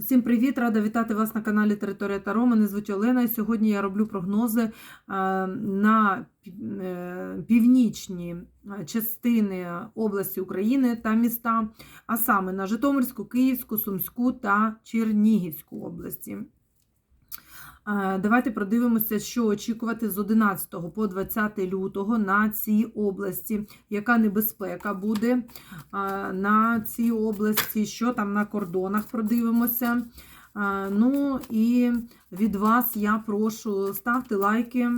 Всім привіт! Рада вітати вас на каналі Територія Таро. Мене звуть Олена. І сьогодні я роблю прогнози е, на е, північні е, частини області України та міста, а саме на Житомирську, Київську, Сумську та Чернігівську області. Давайте продивимося, що очікувати з 11 по 20 лютого на цій області, яка небезпека буде на цій області, що там на кордонах продивимося. Ну і від вас я прошу ставте лайки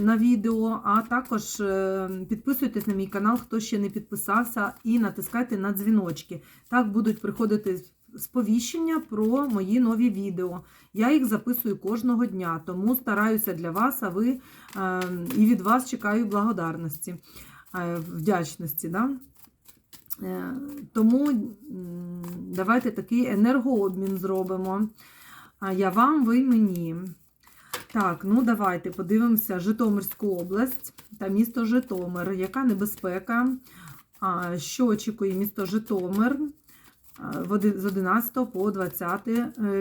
на відео, а також е, підписуйтесь на мій канал, хто ще не підписався, і натискайте на дзвіночки. Так будуть приходити сповіщення про мої нові відео. Я їх записую кожного дня, тому стараюся для вас, а ви е, і від вас чекаю благодарності, е, вдячності. Да? Е, Тому давайте такий енергообмін зробимо. Я вам, ви мені. Так, ну давайте подивимося Житомирську область та місто Житомир. Яка небезпека? Що очікує місто Житомир? З 11 по 20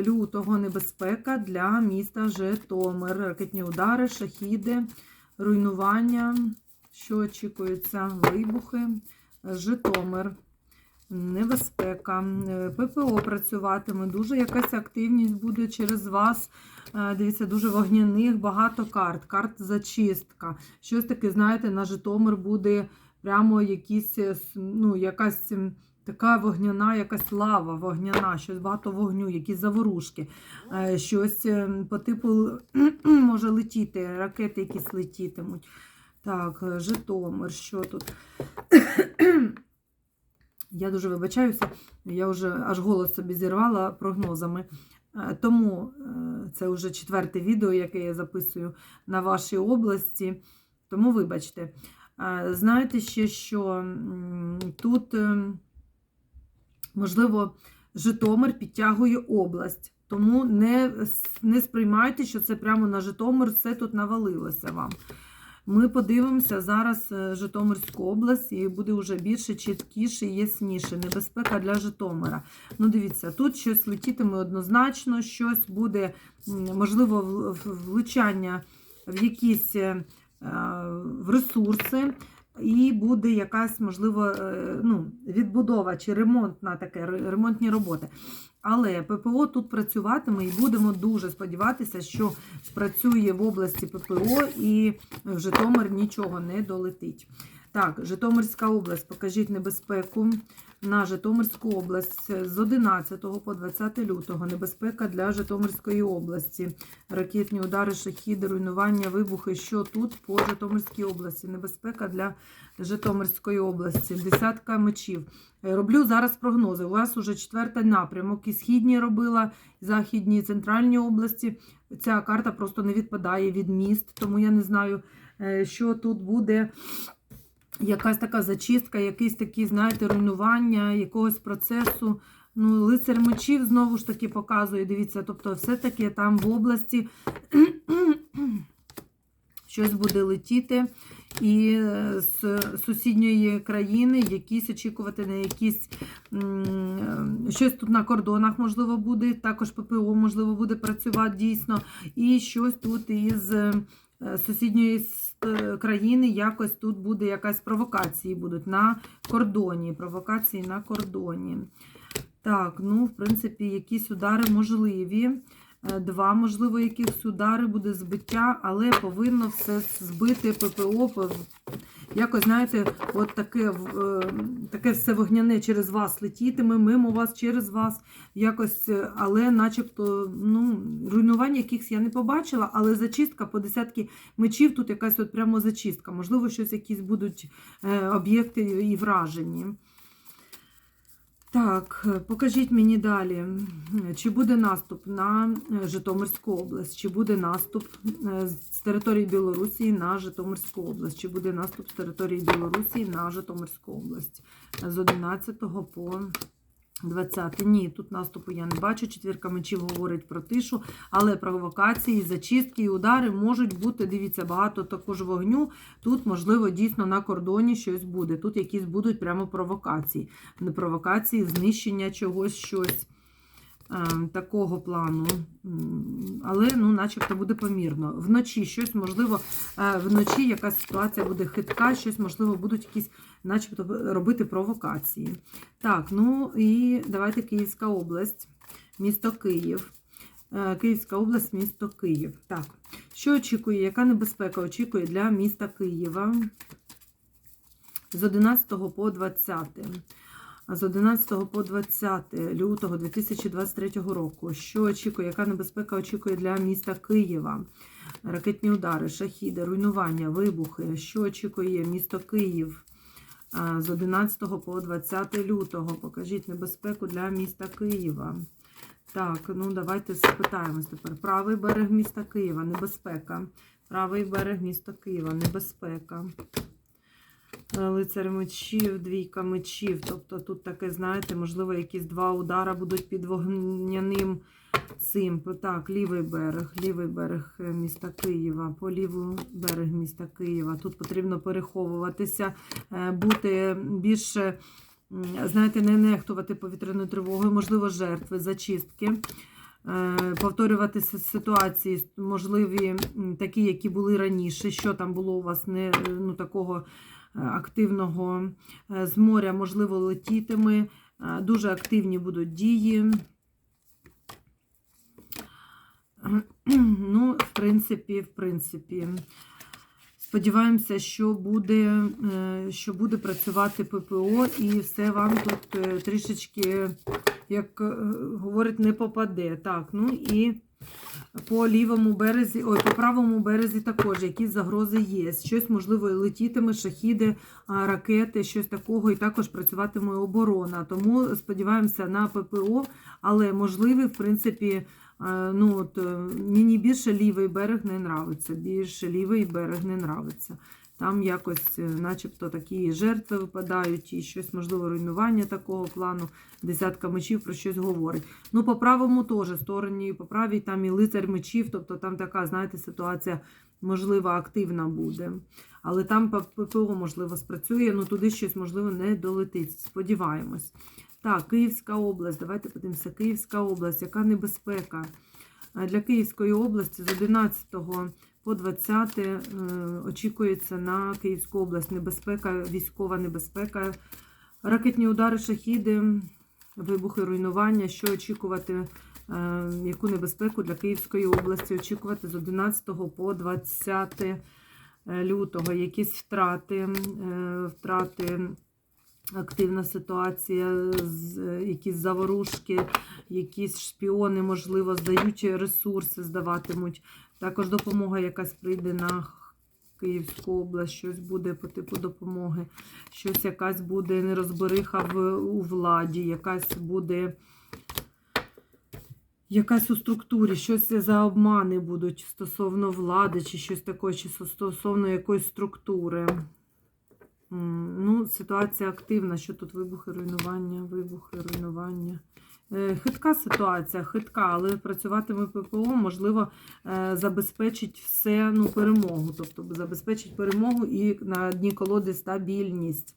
лютого небезпека для міста Житомир. Ракетні удари, шахіди, руйнування. Що очікується? Вибухи. Житомир. Небезпека. Е, ППО працюватиме. Дуже якась активність буде через вас. Е, Дивіться, дуже вогняних, багато карт. Карт зачистка. Щось таке, знаєте, на Житомир буде прямо якісь, е, ну, якась така вогняна, якась лава вогняна, щось багато вогню, якісь заворушки. Е, Щось е, по типу може летіти, ракети якісь летітимуть. Так, е, Житомир, що тут? Я дуже вибачаюся, я вже аж голос собі зірвала прогнозами. Тому це вже четверте відео, яке я записую на вашій області. Тому вибачте. Знаєте ще, що тут, е, можливо, Житомир підтягує область. Тому не, не сприймайте, що це прямо на Житомир все тут навалилося вам. Ми подивимося зараз е, Житомирську область, і буде вже більше, чіткіше і ясніше. Небезпека для Житомира. Ну, дивіться, тут щось летітиме однозначно, щось буде, можливо, влучання в якісь е, в ресурси. І буде якась, можливо, е, ну, відбудова чи ремонт на таке, ремонтні роботи. Але ППО тут працюватиме і будемо дуже сподіватися, що спрацює в області ППО і в Житомир нічого не долетить. Так, Житомирська область, покажіть небезпеку на Житомирську область з 11 по 20 лютого. Небезпека для Житомирської області. Ракетні удари, шахіди, руйнування, вибухи. Що тут по Житомирській області? Небезпека для Житомирської області. Десятка мечів. Е, Роблю зараз прогнози. У вас уже четвертий напрямок. І східні робила, західні, і центральні області. Ця карта просто не відпадає від міст, тому я не знаю, е, що тут буде. Якась така зачистка, якісь такі, знаєте, руйнування якогось процесу. Ну, лицар мечів знову ж таки показує, дивіться, тобто, все-таки там в області щось буде летіти. І е, з сусідньої країни якісь очікувати на якісь щось тут на кордонах, можливо, буде. Також ППО, можливо, буде працювати дійсно. І щось тут із е, сусідньої е, країни якось тут буде якась провокації будуть на кордоні. Провокації на кордоні. Так, ну, в принципі, якісь удари можливі. Е, Два, можливо, якихось удари буде збиття, але повинно все збити ППО. Якось, знаєте, от таке, е, таке все вогняне через вас летітиме, мимо вас, через вас. Якось, е, але начебто, ну, руйнувань якихось я не побачила, але зачистка по десятки мечів, тут якась от прямо зачистка. Можливо, щось якісь будуть об'єкти і вражені. Так, е, покажіть мені далі, чи буде наступ на е, Житомирську область, чи буде наступ е, з території Білорусі на Житомирську область, чи буде наступ з території Білорусі на Житомирську область? З 11 по 20. Ні, тут наступу я не бачу. Четвірка мечів говорить про тишу, але провокації, зачистки і удари можуть бути. Дивіться, багато також вогню. Тут, можливо, дійсно на кордоні щось буде. Тут якісь будуть прямо провокації. Не провокації, знищення чогось, щось. Е, такого плану, але ну, начебто буде помірно. Вночі щось, можливо, е, вночі якась ситуація буде хитка, щось, можливо, будуть якісь, начебто, робити провокації. Так, ну і давайте Київська область, місто Київ. Е, Київська область, місто Київ. Так, що очікує, яка небезпека очікує для міста Києва з 11 по 20? З 11 по 20 лютого 2023 року. Що очікує, яка небезпека очікує для міста Києва? Ракетні удари, шахіди, руйнування, вибухи. Що очікує місто Київ з 11 по 20 лютого? Покажіть небезпеку для міста Києва. Так, ну давайте спитаємось тепер. Правий берег міста Києва, небезпека. Правий берег міста Києва, небезпека. Лицар мечів, двійка мечів. Тобто тут таке, знаєте, можливо, якісь два удара будуть під вогняним цим. Так, лівий берег, лівий берег е, міста Києва, по лівий берег міста Києва. Тут потрібно переховуватися, е, бути більше, знаєте, не нехтувати повітряною тривогою, можливо, жертви, зачистки. Е, Повторювати с- ситуації, можливі такі, які були раніше, що там було у вас не ну, такого активного е, з моря, можливо, летітиме. Е, Дуже активні будуть дії. Ну, в принципі, в принципі, сподіваємося, що буде, е, що буде працювати ППО, і все вам тут е, трішечки, як е, говорить, не попаде. Так, ну і по лівому березі, ой, по правому березі також якісь загрози є. Щось, можливо, летітиме, шахіди, ракети, щось такого, і також працюватиме оборона. Тому сподіваємося на ППО, але можливий, в принципі, е, ну от е, мені більше лівий берег не нравиться. Більше лівий берег не нравиться. Там якось, е, начебто, такі жертви випадають, і щось, можливо, руйнування такого плану, десятка мечів про щось говорить. Ну, по правому теж стороні, по правій там і лицар мечів, тобто там така, знаєте, ситуація, можливо, активна буде. Але там ППО, можливо, спрацює, ну туди щось, можливо, не долетить. Сподіваємось. Так, Київська область. Давайте подивимося. Київська область, яка небезпека? Е, Для Київської області з 11 по 20 е, очікується на Київську область небезпека, військова небезпека, ракетні удари, шахіди, вибухи, руйнування. Що очікувати, е, яку небезпеку для Київської області очікувати з 11 по 20 лютого? Якісь втрати, е, втрати. Активна ситуація, якісь заворушки, якісь шпіони, можливо, здають ресурси, здаватимуть. Також допомога якась прийде на Київську область, щось буде по типу допомоги, щось якась буде нерозбериха в, у владі, якась буде якась у структурі, щось за обмани будуть стосовно влади, чи щось таке, чи стосовно якоїсь структури. Ну, ситуація активна. Що тут вибухи, руйнування, вибухи, руйнування. Е, Хитка ситуація, хитка, але працюватиме ППО, можливо, е, забезпечить все ну, перемогу. Тобто забезпечить перемогу і на дні колоди стабільність.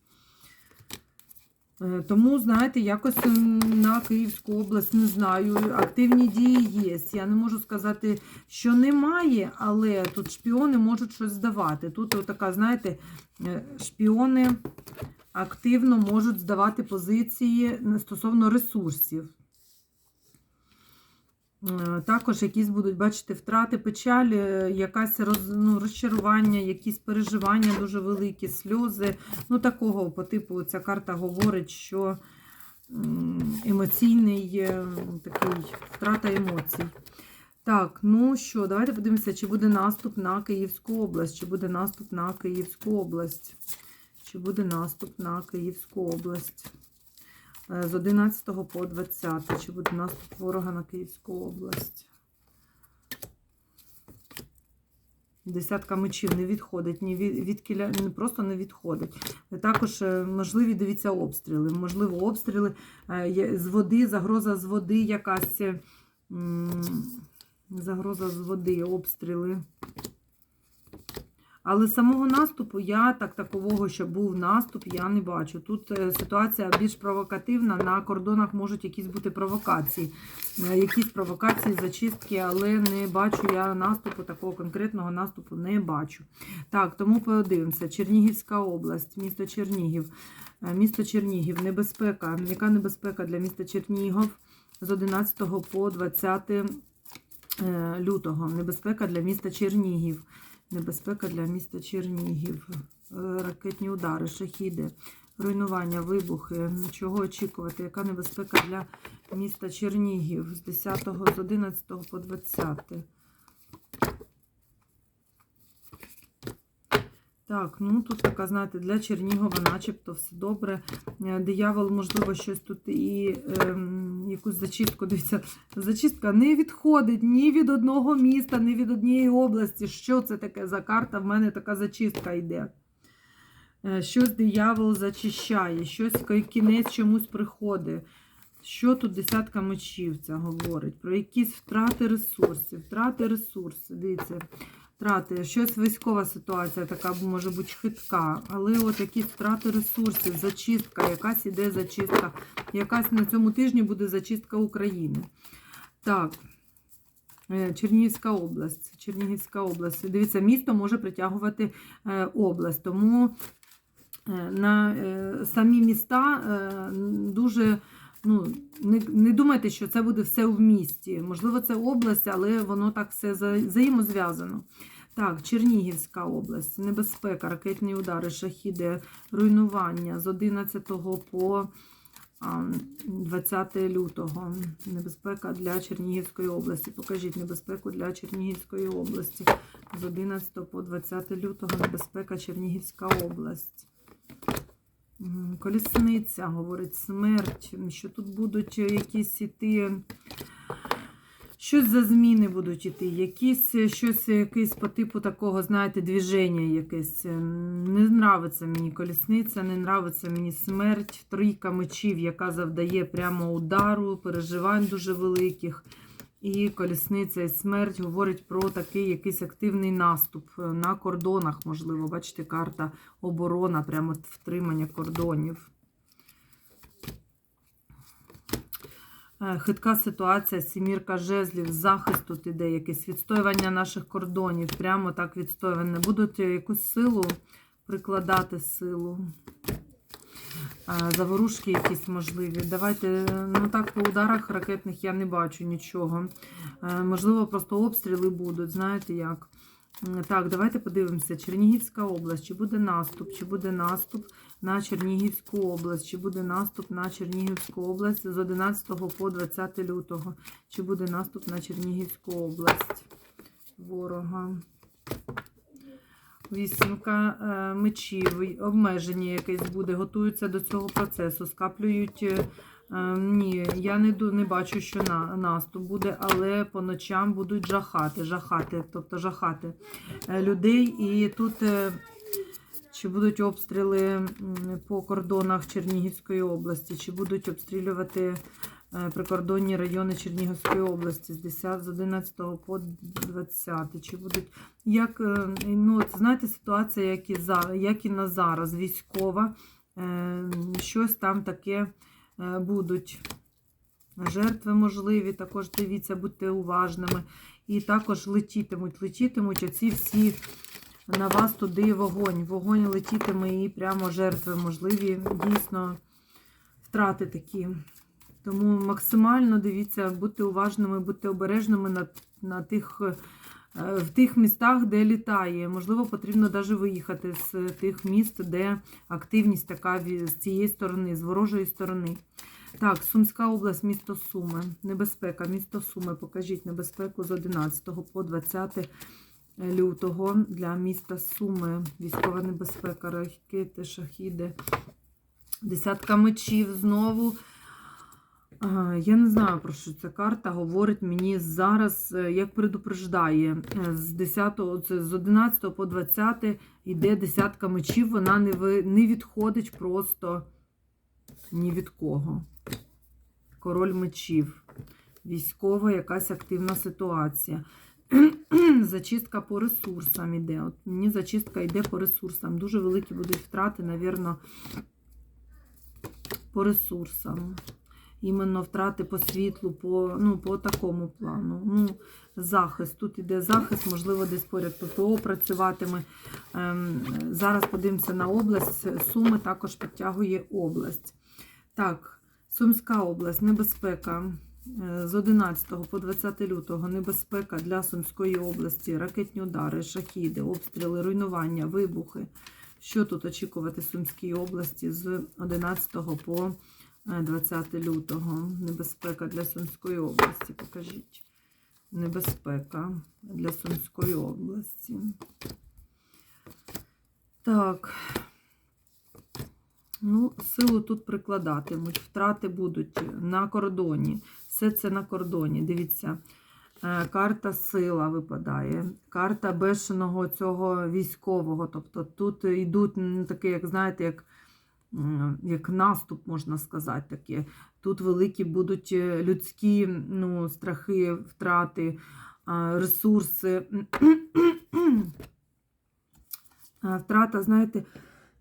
Е, Тому, знаєте, якось на Київську область не знаю. Активні дії є. Я не можу сказати, що немає, але тут шпіони можуть щось здавати. Тут така, знаєте, е, шпіони активно можуть здавати позиції стосовно ресурсів. Е, Також якісь будуть, бачите, втрати, печаль, якась роз, ну, розчарування, якісь переживання дуже великі, сльози. Ну, такого по типу ця карта говорить, що емоційний е, такий втрата емоцій. Так, ну що, давайте подивимося, чи буде наступ на Київську область, чи буде наступ на Київську область, чи буде наступ на Київську область. Е, З 11 по 20. Чи буде наступ ворога на Київську область? Десятка мечів не відходить, ні від, від кіля, не просто не відходить. Також е, можливі, дивіться, обстріли. Можливо, обстріли е, з води, загроза з води якась. е, Загроза з води, обстріли. Але самого наступу я так такового, що був наступ, я не бачу. Тут е, ситуація більш провокативна. На кордонах можуть якісь бути провокації, е, якісь провокації, зачистки, але не бачу я наступу, такого конкретного наступу не бачу. Так, тому подивимося. Чернігівська область, місто Чернігів. Е, Місто Чернігів, небезпека. Яка небезпека для міста Чернігів з 11 по 20 е, лютого? Небезпека для міста Чернігів. Небезпека для міста Чернігів. Е, Ракетні удари, шахіди, руйнування, вибухи. Чого очікувати? Яка небезпека для міста Чернігів з 10 з 11 по 20? Так, ну тут така, знаєте, для Чернігова начебто все добре. Е, Диявол, можливо, щось тут і ем, якусь зачистку. Дивіться, зачистка не відходить ні від одного міста, ні від однієї області. Що це таке за карта? В мене така зачистка йде. Е, Щось диявол зачищає, щось кінець чомусь приходить. Що тут десятка мечів це говорить? Про якісь втрати ресурсів, втрати ресурсів. Дивіться, втрати. Щось військова ситуація така може бути хитка, але от якісь втрати ресурсів, зачистка, якась іде зачистка, якась на цьому тижні буде зачистка України. Так. Е, Чернігівська область. Чернігівська область. Дивіться, місто може притягувати е, область, тому е, на самі міста дуже. Ну, не, не думайте, що це буде все в місті. Можливо, це область, але воно так все взаємозв'язано. Так, Чернігівська область, небезпека, ракетні удари, шахіди, руйнування з 11 по 20 лютого. Небезпека для Чернігівської області. Покажіть небезпеку для Чернігівської області. З 11 по 20 лютого небезпека Чернігівська область. Колісниця, говорить, смерть, що тут будуть якісь іти. Щось за зміни будуть іти, якісь, щось якесь по типу такого, знаєте, движення якесь. Не нравиться мені колісниця, не нравиться мені смерть, трійка мечів, яка завдає прямо удару, переживань дуже великих. І колісниця і смерть говорить про такий якийсь активний наступ е, на кордонах, можливо. Бачите, карта оборона, прямо втримання кордонів. Е, Хитка ситуація, сімірка жезлів, захист тут іде, якесь відстоювання наших кордонів, прямо так відстоювання. Будуть якусь силу прикладати силу. Заворушки якісь можливі. Давайте, ну так, по ударах ракетних я не бачу нічого. Е, Можливо, просто обстріли будуть, знаєте як. Так, давайте подивимося. Чернігівська область. Чи буде наступ? Чи буде наступ на Чернігівську область? Чи буде наступ на Чернігівську область з 11 по 20 лютого? Чи буде наступ на Чернігівську область? Ворога. Вісімка е, мечів, обмеження якесь буде, готуються до цього процесу, скаплюють. е, ні, я не, не бачу, що на, наступ буде, але по ночам будуть жахати, жахати, тобто жахати е, людей. І тут чи будуть обстріли по кордонах Чернігівської області, чи будуть обстрілювати прикордонні райони Чернігівської області з 10 з 11 по 20, чи будуть як, е, ну, знаєте, ситуація, як і, за, як і на зараз, військова, е, щось там таке е, будуть. Жертви можливі, також дивіться, будьте уважними. І також летітимуть, летітимуть оці всі на вас туди вогонь. Вогонь летітиме і прямо жертви можливі, дійсно, втрати такі. Тому максимально дивіться, будьте уважними, будьте обережними на, на тих, е, в тих містах, де літає. Можливо, потрібно навіть виїхати з тих міст, де активність така з цієї сторони, з ворожої сторони. Так, Сумська область, місто Суми. Небезпека, місто Суми. Покажіть небезпеку з 11 по 20 лютого для міста Суми. Військова небезпека, ракети, шахіди. Десятка мечів знову. А, Я не знаю, про що ця карта говорить мені зараз, е, як предупреждає. Е, З 10, це з 11 по 20 йде десятка мечів, вона не, ви, не відходить просто ні від кого. Король мечів. Військова якась активна ситуація. зачистка по ресурсам іде. От мені зачистка йде по ресурсам. Дуже великі будуть втрати, навірно, по ресурсам. Іменно втрати по світлу, по, ну, по такому плану. Ну, захист. Тут іде захист, можливо, десь поряд ППО працюватиме. Ем, зараз подивимося на область. Суми також підтягує область. Так, Сумська область, небезпека. Е, З 11 по 20 лютого небезпека для Сумської області, ракетні удари, шахіди, обстріли, руйнування, вибухи. Що тут очікувати Сумській області з 11 по 20 лютого? Небезпека для Сумської області. Покажіть. Небезпека для Сумської області. Так. Ну, силу тут прикладатимуть. Втрати будуть на кордоні. Все це на кордоні. Дивіться, е, карта сила випадає, карта бешеного цього військового. Тобто тут йдуть м, таке, як знаєте, як, як наступ, можна сказати. таке. Тут великі будуть е, людські ну, страхи, втрати, ресурси. Втрата, знаєте,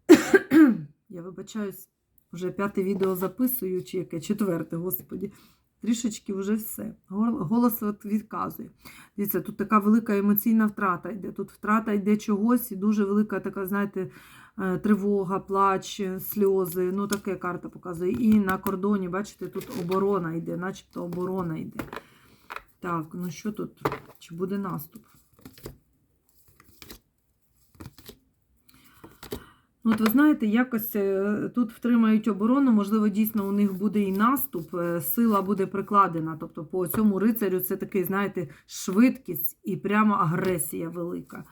я вибачаюсь, вже п'яте відео записую, чи яке четверте, господі. Трішечки вже все. Голос відказує. Дивіться, тут така велика емоційна втрата йде. Тут втрата йде чогось, і дуже велика така, знаєте, тривога, плач, сльози. Ну, таке карта показує. І на кордоні, бачите, тут оборона йде, начебто оборона йде. Так, ну що тут? Чи буде наступ? Ну, от ви знаєте, якось е, тут втримають оборону, можливо, дійсно у них буде і наступ, е, сила буде прикладена. Тобто по цьому рицарю це такий, знаєте, швидкість і прямо агресія велика.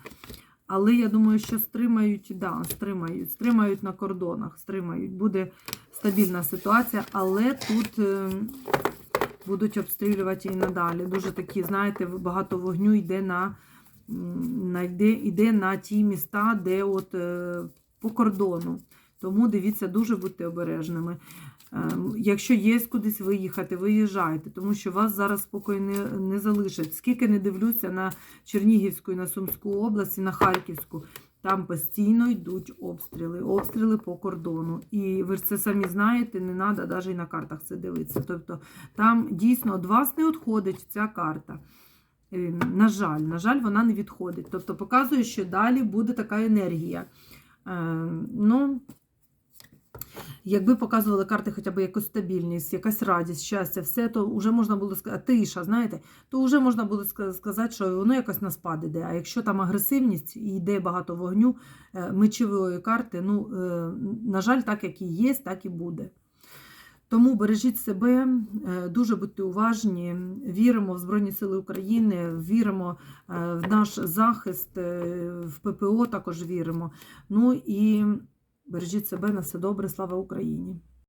Але я думаю, що стримають, да, стримають, стримають на кордонах, стримають. Буде стабільна ситуація, але тут е, будуть обстрілювати і надалі. Дуже такі, знаєте, багато вогню йде на, на йде, йде на ті міста, де от. е, по кордону. Тому дивіться, дуже будьте обережними. Ем, Якщо є кудись виїхати, виїжджайте, тому що вас зараз спокою не, не залишать. Скільки не дивлюся на Чернігівську і на Сумську область, і на Харківську, там постійно йдуть обстріли, обстріли по кордону. І ви ж це самі знаєте, не треба навіть і на картах це дивитися. Тобто там дійсно від вас не відходить ця карта. Е, На жаль, на жаль, вона не відходить. Тобто показує, що далі буде така енергія. Е, Ну, якби показували карти хоча б якусь стабільність, якась радість, щастя, все, то вже можна було сказати, тиша, знаєте, то вже можна було сказати, що воно якось на спад іде. А якщо там агресивність і йде багато вогню, е, мечової карти, ну, е, на жаль, так як і є, так і буде. Тому бережіть себе, е, дуже будьте уважні, віримо в Збройні Сили України, віримо в наш захист, в ППО також віримо. Ну і бережіть себе на все добре. Слава Україні!